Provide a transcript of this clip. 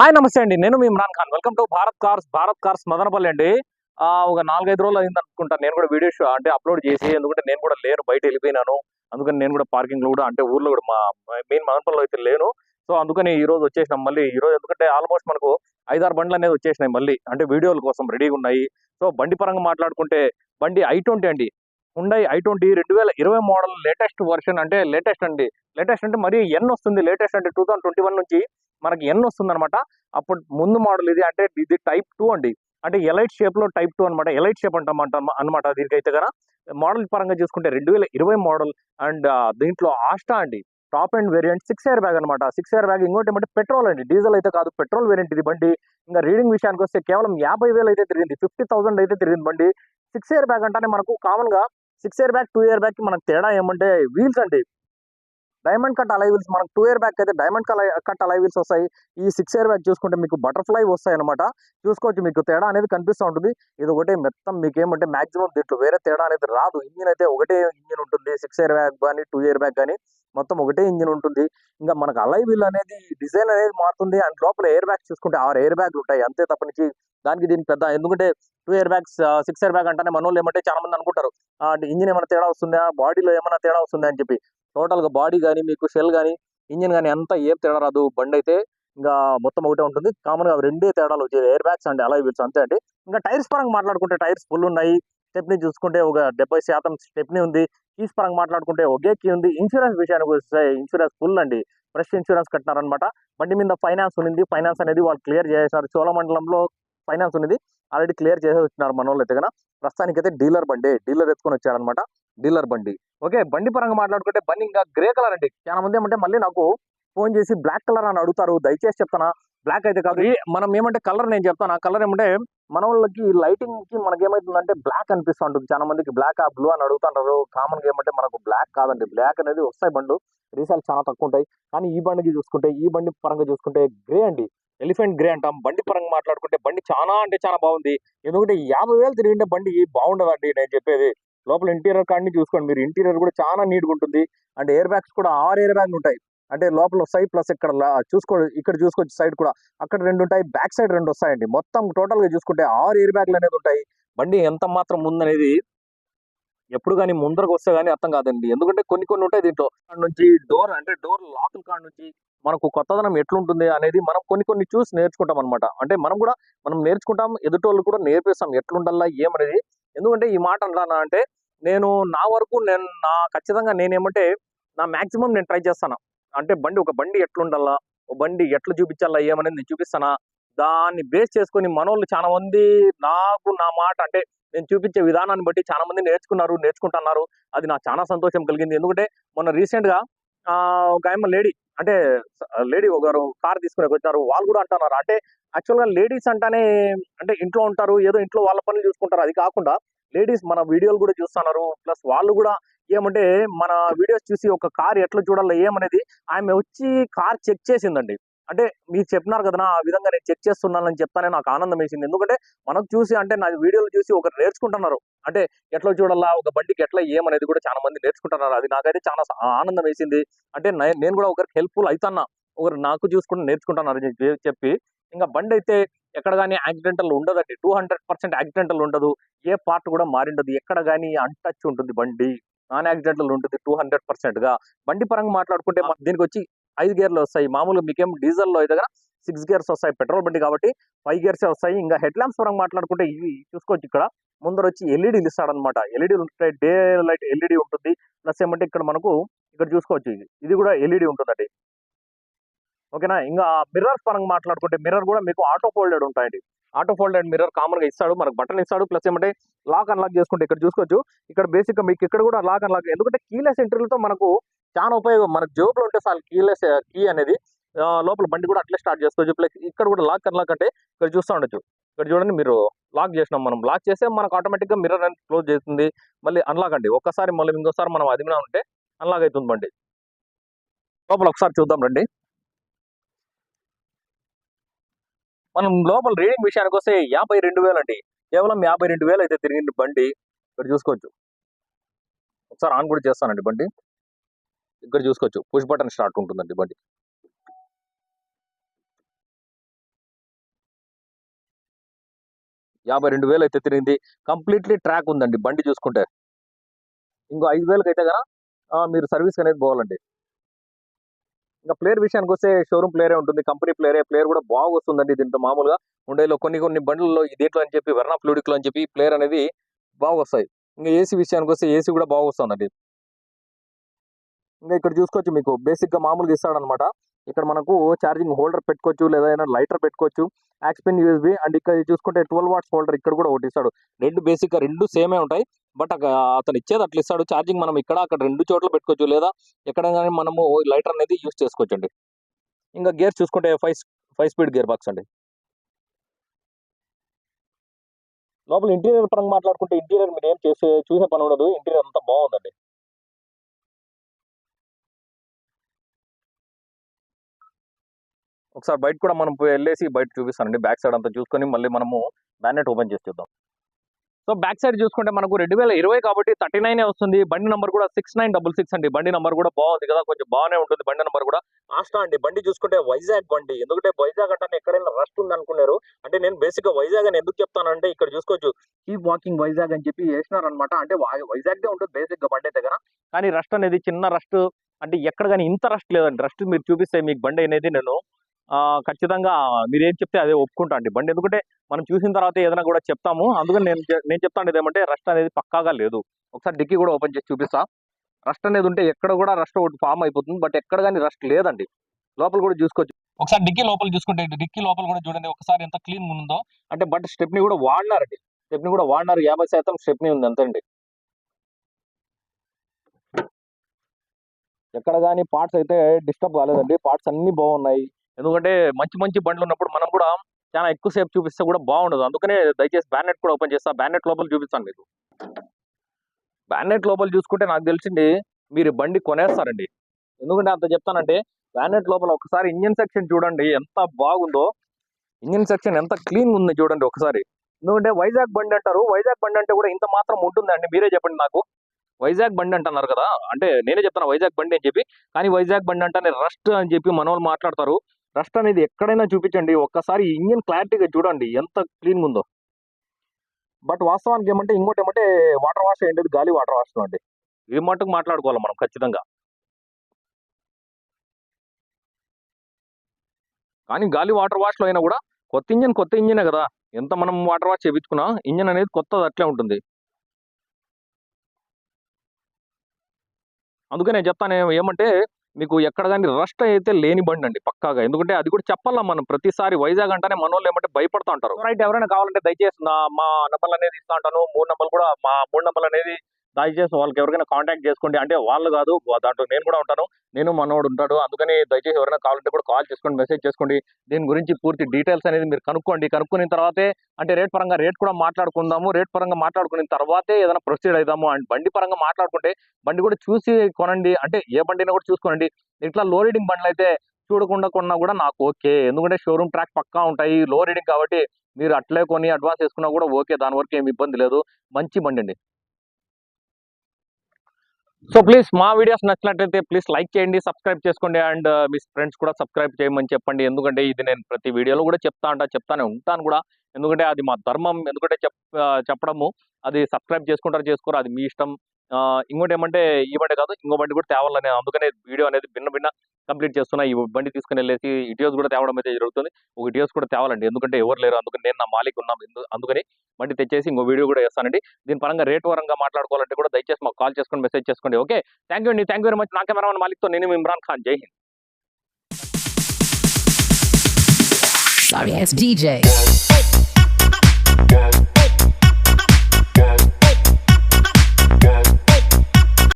Hi నమస్తే అండి. నేను మీ Imran Khan. Welcome to Bharat cars Bharat cars Madanapalle అండి. ఒక నాలుగైదు రోజులు అయింది అనుకుంటా నేను కూడా వీడియోస్ అంటే అప్లోడ్ చేసి ఎందుకంటే నేను కూడా లేను బయట వెళ్ళిపోయినాను. అందుకని నేను కూడా పార్కింగ్లో కూడా అంటే ఊర్లో కూడా మా మెయిన్ మదనపల్లిలో అయితే లేను. సో అందుకని ఈ రోజు వచ్చేసినాం మళ్ళీ. ఈ రోజు ఎందుకంటే ఆల్మోస్ట్ మనకు ఐదారు బండ్లు అనేది వచ్చేసినాయి మళ్ళీ. అంటే వీడియోల కోసం రెడీగా ఉన్నాయి. సో బండి పరంగా మాట్లాడుకుంటే బండి ఐ ట్వంటీ అండి. హుండై ఐ ట్వంటీ రెండు వేల ఇరవై మోడల్ లేటెస్ట్ వర్షన్ అంటే లేటెస్ట్ అండి. లేటెస్ట్ అంటే మరీ ఎన్ వస్తుంది. లేటెస్ట్ అంటే టూ థౌసండ్ ట్వంటీ వన్ నుంచి మనకి ఎన్ వస్తుంది అనమాట అప్పుడు ముందు మోడల్ ఇది అంటే ఇది టైప్ టూ అండి. అంటే ఎలైట్ షేప్లో టైప్ టూ అనమాట ఎలైట్ షేప్ అంటాం అనమాట దీనికైతే కదా. మోడల్ పరంగా చూసుకుంటే రెండు వేల ఇరవై మోడల్ అండ్ దీంట్లో ఆస్టా అండి. Top and variant six airbag అనమాట సిక్స్ ఇయర్ బ్యాగ్ ఇంకోటి ఏమంటే పెట్రోల్ అండి. డీజిల్ అయితే కాదు పెట్రోల్ వేరియంట్ ఇది బండి. ఇంకా రీడింగ్ విషయానికి వస్తే కేవలం యాభై వేలు అయితే తిరిగింది. ఫిఫ్టీ థౌసండ్ అయితే తిరిగింది బండి. సిక్స్ ఇయర్ బ్యాగ్ అంటేనే మనకు కామన్గా six year bag two airbag మనకు తేడా ఏమంటే వీల్స్ అండి. డైమండ్ కట్ అలై వీల్స్ మనకు టూ ఇయర్ బ్యాక్ అయితే డైమండ్ కట్ అలై వీల్స్ వస్తాయి. ఈ సిక్స్ ఇయర్ బ్యాక్ చూసుకుంటే మీకు బటర్ఫ్లై వస్తాయి అనమాట చూసుకోవచ్చు మీకు తేడా అనేది కనిపిస్తూ ఉంటుంది. ఇది ఒకటే మొత్తం మీకు ఏమంటే మాక్సిమం దీంట్లో వేరే తేడా అనేది రాదు. ఇంజిన్ అయితే ఒకటే ఇంజిన్ ఉంటుంది. సిక్స్ ఇయర్ బ్యాక్ కానీ టూ ఇయర్ బ్యాక్ కానీ మొత్తం ఒకటే ఇంజిన్ ఉంటుంది. ఇంకా మనకు అలై వీల్ అనేది డిజైన్ అనేది మారుతుంది. అండ్ లోపల ఎయిర్ బ్యాగ్ చూసుకుంటే ఆరు ఎయిర్ బ్యాగ్లు ఉంటాయి. అంతే తప్పనిచ్చి దానికి దీనికి పెద్ద ఎందుకంటే two airbags six year bag అంటేనే మనోళ్ళు ఏమంటే చాలా మంది అనుకుంటారు. ఇంజిన్ ఏమైనా తేడా వస్తుందా? బాడీలో ఏమైనా తేడా వస్తుందా అని చెప్పి. టోటల్గా బాడీ కానీ మీకు షెల్ కానీ ఇంజిన్ కానీ అంతా ఏం తేడా రాదు. బండి అయితే ఇంకా మొత్తం ఒకటే ఉంటుంది. కామన్గా రెండే తేడాలు వచ్చేది ఎయిర్ బ్యాగ్స్ అండి అలా వీల్స్ అంతే అండి. ఇంకా టైర్స్ పరంగా మాట్లాడుకుంటే టైర్స్ ఫుల్ ఉన్నాయి. స్టెప్ని చూసుకుంటే ఒక డెబ్బై శాతం స్టెప్ని ఉంది. కీస్ పరంగా మాట్లాడుకుంటే ఒకే కీ ఉంది. ఇన్సూరెన్స్ విషయానికి వస్తే ఇన్సూరెన్స్ ఫుల్ అండి. ఫ్రెష్ ఇన్సూరెన్స్ కట్టినారనమాట బండి మీద ఫైనాన్స్ ఉంది. ఫైనాన్స్ అనేది వాళ్ళు క్లియర్ చేసేసారు చోళమండలంలో ఫైనాన్స్ ఉంది ఆల్రెడీ క్లియర్ చేసేసి వచ్చినారు మన వాళ్ళు అయితే ప్రస్తుతానికి అయితే డీలర్ బండి డీలర్ ఎత్తుకొని వచ్చాడనమాట. డీలర్ బండి. ఓకే బండి పరంగా మాట్లాడుకుంటే బండి ఇంకా గ్రే కలర్ అండి. చాలా మంది ఏమంటే మళ్ళీ నాకు ఫోన్ చేసి బ్లాక్ కలర్ అని అడుగుతారు. దయచేసి చెప్తానా బ్లాక్ అయితే కాదు. మనం ఏమంటే కలర్ నేను చెప్తాను ఆ కలర్ ఏమంటే మన వాళ్ళకి లైటింగ్కి మనకి ఏమైతుందంటే బ్లాక్ అనిపిస్తూ ఉంటుంది చాలా మందికి బ్లాక్ ఆ బ్లూ అని అడుగుతుంటారు. కామన్గా ఏమంటే మనకు బ్లాక్ కాదండి. బ్లాక్ అనేది వస్తాయి బండ్లు. రీసాల్ చాలా తక్కువ ఉంటాయి. కానీ ఈ బండికి చూసుకుంటే ఈ బండి పరంగా చూసుకుంటే గ్రే అండి. ఎలిఫెంట్ గ్రే అంటాం. బండి పరంగా మాట్లాడుకుంటే బండి చాలా అంటే చాలా బాగుంది. ఎందుకంటే యాభై వేలు తిరిగింటే బండి బాగుండదండి నేను చెప్పేది. లోపల ఇంటీరియర్ కాడిని చూసుకోండి. మీరు ఇంటీరియర్ కూడా చాలా నీట్గా ఉంటుంది. అండ్ ఎయిర్ బ్యాగ్స్ కూడా ఆరు ఎయిర్ బ్యాగ్లు ఉంటాయి. అంటే లోపల వస్తాయి ప్లస్ ఇక్కడ లా- చూసుకో ఇక్కడ చూసుకోవచ్చు సైడ్ కూడా. అక్కడ రెండు ఉంటాయి. బ్యాక్ సైడ్ రెండు వస్తాయండి. మొత్తం టోటల్గా చూసుకుంటే ఆరు ఎయిర్ బ్యాగ్లు అనేది ఉంటాయి. బండి ఎంత మాత్రం ఉందనేది ఎప్పుడు కానీ ముందరకు వస్తే కానీ అర్థం కాదండి. ఎందుకంటే కొన్ని కొన్ని ఉంటాయి దీంట్లో. కాడ నుంచి డోర్ అంటే డోర్ లాక్ కాడ నుంచి మనకు కొత్తదనం ఎట్లుంటుంది అనేది మనం కొన్ని కొన్ని చూసి నేర్చుకుంటాం అనమాట అంటే మనం కూడా మనం నేర్చుకుంటాం ఎదుటోళ్ళు కూడా నేర్పిస్తాం ఎట్లుండల్లా ఏమనేది. ఎందుకంటే ఈ మాట అన్నా అంటే నేను నా వరకు నేను నా ఖచ్చితంగా నేనేమంటే నా మ్యాక్సిమం నేను ట్రై చేస్తాను. అంటే బండి ఒక బండి ఎట్లుండాలా ఒక బండి ఎట్లా చూపించాలా ఏమనేది నేను చూపిస్తానా. దాన్ని బేస్ చేసుకొని మనోళ్ళు చాలా మంది నాకు నా మాట అంటే నేను చూపించే విధానాన్ని బట్టి చాలా మంది నేర్చుకున్నారు నేర్చుకుంటున్నారు. అది నాకు చాలా సంతోషం కలిగింది. ఎందుకంటే మొన్న రీసెంట్గా ఒక ఆయమ్మ లేడీ అంటే లేడీ ఒకరు కార్ తీసుకుని వచ్చారు వాళ్ళు కూడా అంటున్నారు. అంటే యాక్చువల్గా లేడీస్ అంటానే అంటే ఇంట్లో ఉంటారు ఏదో ఇంట్లో వాళ్ళ పనులు చూసుకుంటారు. అది కాకుండా లేడీస్ మన వీడియోలు కూడా చూస్తున్నారు. ప్లస్ వాళ్ళు కూడా ఏమంటే మన వీడియోస్ చూసి ఒక కార్ ఎట్లా చూడాలి ఏమనేది ఆమె వచ్చి కార్ చెక్ చేసిందండి. అంటే మీరు చెప్పినారు కదా ఆ విధంగా నేను చెక్ చేస్తున్నానని చెప్తానే నాకు ఆనందం వేసింది. ఎందుకంటే మనకు చూసి అంటే నా వీడియోలు చూసి ఒకరు నేర్చుకుంటున్నారు. అంటే ఎట్లా చూడాలా ఒక బండికి ఎట్లా ఏమనేది కూడా చాలా మంది నేర్చుకుంటున్నారు. అది నాకైతే చాలా ఆనందం వేసింది. అంటే నేను కూడా ఒకరికి హెల్ప్ఫుల్ అవుతున్నా ఒకరు నాకు చూసుకుంటూ నేర్చుకుంటున్నారు చెప్పి- ఇంకా బండి అయితే ఎక్కడ కానీ యాక్సిడెంటల్ ఉండదండి. టూ హండ్రెడ్ పర్సెంట్ యాక్సిడెంటల్ ఉండదు. ఏ పార్ట్ కూడా మారిండదు. ఎక్కడ కానీ అన్టచ్ ఉంటుంది బండి. నాన్ యాక్సిడెంటల్ ఉంటుంది టూ హండ్రెడ్ పర్సెంట్గా బండి పరంగా మాట్లాడుకుంటే దీనికి వచ్చి ఐదు గేర్లు వస్తాయి. మామూలుగా మీకేం డీజిల్లో అయితే కదా సిక్స్ గేర్స్ వస్తాయి. పెట్రోల్ బండి కాబట్టి ఫైవ్ గేర్స్ వస్తాయి. ఇంకా హెడ్ ల్యాంప్స్ పరంగా మాట్లాడుకుంటే ఇవి చూసుకోవచ్చు ఇక్కడ. ముందర వచ్చి ఎల్ఈడీలు ఇస్తాడనమాట ఎల్ఈడీలు ఉంటాయి. డే లైట్ ఎల్ఈడీ ఉంటుంది. ప్లస్ ఏమంటే ఇక్కడ మనకు ఇక్కడ చూసుకోవచ్చు ఇది. ఇది కూడా ఎల్ఈడీ ఉంటుందండి. ఓకేనా? ఇంకా మిర్రర్స్ పరంగా మాట్లాడుకుంటే మిర్రర్ కూడా మీకు ఆటో ఫోల్డెడ్ ఉంటాయండి. ఆటో ఫోల్డెడ్ మిర్రర్ కామన్గా ఇస్తాడు. మనకు బటన్ ఇస్తాడు. ప్లస్ ఏమంటే లాక్ అన్లాక్ చేసుకుంటే ఇక్కడ చూసుకోవచ్చు. ఇక్కడ బేసిక్గా మీకు ఇక్కడ కూడా లాక్ అన్లాక్ ఎందుకంటే కీలెస్ ఎంట్రీలతో మనకు చాలా ఉపయోగం. మనకు జోబులో ఉంటే చాలు కీలెస్ కీ అనేది లోపల బండి కూడా అట్లే స్టార్ట్ చేసుకోవచ్చు. ప్లస్ ఇక్కడ కూడా లాక్ అన్లాక్ అంటే ఇక్కడ చూస్తూ ఉండొచ్చు. ఇక్కడ చూడండి మీరు లాక్ చేసినాం మనం. లాక్ చేస్తే మనకు ఆటోమేటిక్గా మిర్రర్ అనేది క్లోజ్ చేస్తుంది. మళ్ళీ అన్లాక్ అండి. ఒక్కసారి మళ్ళీ ఇంకోసారి మనం అదిమినా ఉంటే అన్లాక్ అవుతుంది బండి. లోపల ఒకసారి చూద్దాం రండి. మనం లోపల రీడింగ్ విషయానికి వస్తే యాభై రెండు వేలు అండి. కేవలం యాభై రెండు వేలు అయితే తిరిగింది బండి. ఇక్కడ చూసుకోవచ్చు. ఒకసారి ఆన్ కూడా చేస్తానండి బండి. ఇక్కడ చూసుకోవచ్చు. పుష్ బటన్ స్టార్ట్ ఉంటుందండి బండి. యాభై రెండు వేలు అయితే తిరిగింది. కంప్లీట్లీ ట్రాక్ ఉందండి బండి చూసుకుంటే. ఇంకో ఐదు వేలకి అయితే కదా మీరు సర్వీస్ అనేది పోవాలండి. ఇంకా ప్లేయర్ విషయానికి వస్తే షోరూమ్ ప్లేయరే ఉంటుంది కంపెనీ ప్లేయరే ప్లేయర్ కూడా బాగా వస్తుందండి దీంతో మామూలుగా. ఉండేలో కొన్ని కొన్ని బండ్లలో దీంట్లో అని చెప్పి వెర్నా ఫ్లూడిక్లో అని చెప్పి ప్లేయర్ అనేది బాగా వస్తాయి ఇంకా ఏసీ విషయానికి వస్తే ఏసీ కూడా బాగా వస్తుందండి ఇంకా ఇక్కడ చూసుకోవచ్చు మీకు. బేసిక్గా మామూలుగా ఇస్తాడనమాట ఇక్కడ మనకు ఛార్జింగ్ హోల్డర్ పెట్టుకోవచ్చు లేదా ఏదైనా లైటర్ పెట్టుకోవచ్చు యాక్స్పెన్ యూఎస్బి అండ్ ఇక్కడ చూసుకుంటే ట్వెల్వ్ వాట్స్ హోల్డర్ ఇక్కడ కూడా ఒకటి ఇస్తాడు. రెండు బేసిక్గా రెండు సేమే ఉంటాయి. బట్ అతను ఇచ్చేది అట్లా ఇస్తాడు. ఛార్జింగ్ మనం ఇక్కడ అక్కడ రెండు చోట్ల పెట్టుకోవచ్చు లేదా ఎక్కడ మనము లైటర్ అనేది యూస్ చేసుకోవచ్చు అండి ఇంకా గేర్ చూసుకుంటే five five speed gear box అండి. లోపల ఇంటీరియర్ పరంగా మాట్లాడుకుంటే ఇంటీరియర్ మీరు ఏం చేసే చూసే పని ఉండదు. ఇంటీరియర్ అంతా బాగుందండి. ఒకసారి బయట కూడా మనం వెళ్ళేసి బయట చూపిస్తానండి. బ్యాక్ సైడ్ అంతా చూసుకొని మళ్ళీ మనము బ్యానెట్ ఓపెన్ చేసి చూద్దాం. సో బ్యాక్ సైడ్ చూసుకుంటే మనకు రెండు వేల ఇరవై కాబట్టి థర్టీ నైన్ వస్తుంది. బండి నంబర్ కూడా సిక్స్ నైన్ డబుల్ సిక్స్ అండి. బండి నంబర్ కూడా బాగుంది కదా. కొంచెం బాగానే ఉంటుంది బండి నంబర్ కూడా. ఆస్టా అండి. బండి చూసుకుంటే వైజాగ్ బండి. ఎందుకంటే వైజాగ్ అంటే ఎక్కడైనా రస్ట్ ఉంది అనుకున్నారు. అంటే నేను బేసిక్గా వైజాగ్ అని ఎందుకు చెప్తానంటే ఇక్కడ చూసుకోవచ్చు. కీప్ వాకింగ్ వైజాగ్ అని చెప్పి వేసినారు అనమాట అంటే వైజాగ్ దే ఉంటుంది బేసిక్గా బండి దగ్గర కానీ రస్ట్ అనేది చిన్న రస్ట్ అంటే ఎక్కడ కానీ ఇంత రస్ట్ లేదండి. రస్ట్ మీరు చూపిస్తే మీకు బండి అనేది నేను ఖచ్చితంగా మీరు ఏం చెప్తే అదే ఒప్పుకుంటా అండి. బండి ఎందుకంటే మనం చూసిన తర్వాత ఏదైనా కూడా చెప్తాము. అందుకని నేను నేను చెప్తాను ఏమంటే రస్ట్ అనేది పక్కాగా లేదు. ఒకసారి డిక్కీ కూడా ఓపెన్ చేసి చూపిస్తా. రస్ట్ అనేది ఉంటే ఎక్కడ కూడా రస్ట్ ఒకటి ఫామ్ అయిపోతుంది. బట్ ఎక్కడ కానీ రస్ట్ లేదండి. లోపల కూడా చూసుకోవచ్చు. ఒకసారి డిక్కీ లోపల చూసుకుంటే డిక్కీ లోపల కూడా చూడండి. ఒకసారి ఎంత క్లీన్ ఉందో. అంటే బట్ స్టెప్ని కూడా వాడినారండి. స్టెప్ని కూడా వాడినారు. యాభై శాతం స్టెప్ని ఉంది అంతండి ఎక్కడ కానీ పార్ట్స్ అయితే డిస్టర్బ్ కాలేదండి. పార్ట్స్ అన్ని బాగున్నాయి. ఎందుకంటే మంచి మంచి బండ్లు ఉన్నప్పుడు మనం కూడా చాలా ఎక్కువసేపు చూపిస్తే కూడా బాగుండదు. అందుకనే దయచేసి బ్యానెట్ కూడా ఓపెన్ చేస్తా. బ్యానెట్ లోపల చూపిస్తాను మీకు. బ్యానెట్ లోపల చూసుకుంటే నాకు తెలిసింది మీరు బండి కొనేస్తారండి. ఎందుకంటే అంత చెప్తానంటే బ్యానెట్ లోపల ఒకసారి ఇంజిన్ సెక్షన్ చూడండి ఎంత బాగుందో. ఇంజిన్ సెక్షన్ ఎంత క్లీన్ ఉంది చూడండి ఒకసారి. ఎందుకంటే వైజాగ్ బండి అంటారు. వైజాగ్ బండి అంటే కూడా ఇంత మాత్రం ఉంటుందండి మీరే చెప్పండి నాకు. వైజాగ్ బండి అంటున్నారు కదా. అంటే నేనే చెప్తాను వైజాగ్ బండి అని చెప్పి. కానీ వైజాగ్ బండి అంటే రస్ట్ అని చెప్పి మన వాళ్ళు మాట్లాడతారు. రస్ట్ అనేది ఎక్కడైనా చూపించండి. ఒక్కసారి ఇంజిన్ క్లారిటీగా చూడండి. ఎంత క్లీన్గా ఉందో. బట్ వాస్తవానికి ఏమంటే ఇంకోటి ఏమంటే వాటర్ వాష్ ఏంటిది గాలి వాటర్ వాష్ అండి. ఇవి మటుకు మాట్లాడుకోవాలి మనం ఖచ్చితంగా. కానీ గాలి వాటర్ వాష్లో అయినా కూడా కొత్త ఇంజిన్ కొత్త ఇంజినే కదా. ఎంత మనం వాటర్ వాష్ చేయించుకున్నా ఇంజిన్ అనేది కొత్తది అట్లే ఉంటుంది. అందుకే నేను చెప్తాను ఏమంటే మీకు ఎక్కడ కానీ రస్ట్ అయితే లేని బండి అండి పక్కాగా. ఎందుకంటే అది కూడా చెప్పాలా మనం ప్రతిసారి వైజాగ్ అంటేనే మన వాళ్ళు ఏమంటే భయపడతా ఉంటారు. రైట్ ఎవరైనా కావాలంటే దయచేసి నా మా నంబర్లు అనేది ఇస్తా ఉంటాను మూడు నెంబర్లు కూడా మా మూడు నెంబర్లు అనేది దయచేసి వాళ్ళకి ఎవరికైనా కాంటాక్ట్ చేసుకోండి. అంటే వాళ్ళు కాదు వా- దాంట్లో నేను కూడా ఉంటాను. నేను మనోడు ఉంటాడు. అందుకని దయచేసి ఎవరైనా కావాలంటే కూడా కాల్ చేసుకోండి మెసేజ్ చేసుకోండి. దీని గురించి పూర్తి డీటెయిల్స్ అనేది మీరు కనుక్కోండి. కనుక్కున్న తర్వాతే అంటే రేట్ పరంగా రేట్ కూడా మాట్లాడుకుందాము. రేట్ పరంగా మాట్లాడుకున్న తర్వాతే ఏదైనా ప్రొసీడ్ అవుదాము అండ్ బండి పరంగా మాట్లాడుకుంటే బండి కూడా చూసి కొనండి. అంటే ఏ బండిని కూడా చూసుకోనండి. ఇట్లా లో రీడింగ్ బండ్లు అయితే చూడకుండా కొన్నా కూడా నాకు ఓకే. ఎందుకంటే షోరూమ్ ట్రాక్ పక్కా ఉంటాయి. లో రీడింగ్ కాబట్టి మీరు అట్లే కొని అడ్వాన్స్ వేసుకున్నా కూడా ఓకే. దాని వరకు ఏమి ఇబ్బంది లేదు. మంచి బండి అండి. సో ప్లీజ్ మా వీడియోస్ నచ్చినట్లయితే ప్లీజ్ లైక్ చేయండి సబ్స్క్రైబ్ చేసుకోండి అండ్ uh, మీ ఫ్రెండ్స్ కూడా సబ్స్క్రైబ్ చేయమని చెప్పండి. ఎందుకంటే ఇది నేను ప్రతి వీడియోలో కూడా చెప్తా ఉంటా చెప్తానే ఉంటాను కూడా. ఎందుకంటే అది మా ధర్మం ఎందుకంటే చెప్ uh, చెప్పడము అది సబ్స్క్రైబ్ చేసుకుంటారు చేసుకోరు అది మీ ఇష్టం. ఇంకోటి ఏమంటే ఈ బండి కాదు ఇంకో బండి కూడా తేవాలని అందుకనే వీడియో అనేది భిన్న భిన్న కంప్లీట్ చేస్తున్నా. ఈ బండి తీసుకుని వెళ్ళేసి ఇటీఎస్ కూడా తేవడం అయితే జరుగుతుంది. ఒక ఇటీఎస్ కూడా తేవాలండి. ఎందుకంటే ఎవరు లేరు అందుకని నేను నా మాలిక్ ఉన్నాం. అందుకని బండి తెచ్చేసి ఇంకో వీడియో కూడా చేస్తానండి. దీని పరంగా రేట్ పరంగా మాట్లాడుకోవాలంటే కూడా దయచేసి మాకు కాల్ చేసుకొని మెసేజ్ చేసుకోండి ఓకే? థ్యాంక్ యూ అండి. థ్యాంక్ యూ వెరీ మచ్ నా కెమెరామన్ మాలిక్తో నేను ఇమ్రాన్ ఖాన్. జై హింద్. Sorry ass DJ.